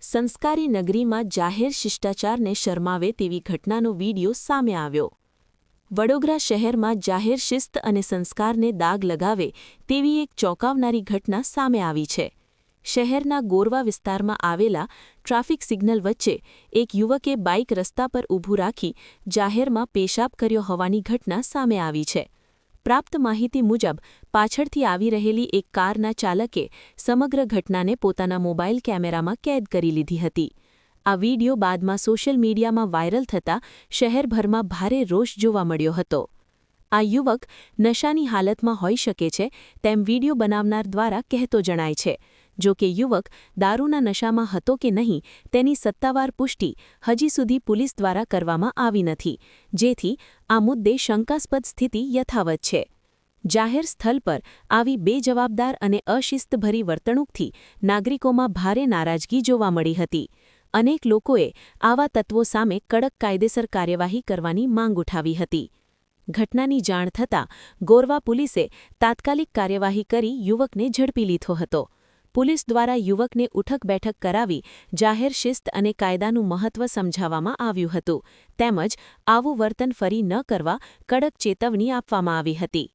સંસ્કારી નગરીમાં જાહેર શિષ્ટાચારને શરમાવે તેવી ઘટનાનો વીડિયો સામે આવ્યો. વડોદરા શહેરમાં જાહેર શિસ્ત અને સંસ્કારને દાગ લગાવે તેવી એક ચોંકાવનારી ઘટના સામે આવી છે. શહેરના ગોરવા વિસ્તારમાં આવેલા ટ્રાફિક સિગ્નલ વચ્ચે એક યુવકે બાઇક રસ્તા પર ઊભું રાખી જાહેરમાં પેશાબ કર્યો હોવાની ઘટના સામે આવી છે. પ્રાપ્ત માહિતી મુજબ, પાછળથી આવી રહેલી એક કારના ચાલકે સમગ્ર ઘટનાને પોતાના મોબાઈલ કેમેરામાં કેદ કરી લીધી હતી. આ વીડિયો બાદમાં સોશિયલ મીડિયામાં વાયરલ થતાં શહેરભરમાં ભારે રોષ જોવા મળ્યો હતો. આ યુવક નશાની હાલતમાં હોઈ શકે છે તેમ વીડિયો બનાવનાર દ્વારા કહેતો જણાય છે. જો કે યુવક દારૂના નશામાં હતો કે નહીં તેની સત્તાવાર પુષ્ટિ હજી સુધી પોલીસ દ્વારા કરવામાં આવી નથી. જેથી આ મુદ્દે શંકાસ્પદ સ્થિતિ યથાવત છે. જાહેર સ્થળ પર આવી બેજવાબદાર અને અશિસ્તભરી વર્તણૂકથી નાગરિકોમાં ભારે નારાજગી જોવા મળી હતી. અનેક લોકોએ આવા તત્વો સામે કડક કાયદેસર કાર્યવાહી કરવાની માંગ ઉઠાવી હતી. ઘટનાની જાણ થતાં ગોરવા પોલીસે તાત્કાલિક કાર્યવાહી કરી યુવકને ઝડપી લીધો હતો. પોલીસ દ્વારા યુવકને ઉઠક બેઠક કરાવી જાહેર શિસ્ત અને કાયદાનું મહત્વ સમજાવવામાં આવ્યું હતું. તેમજ આવું વર્તન ફરી ન કરવા કડક ચેતવણી આપવામાં આવી હતી.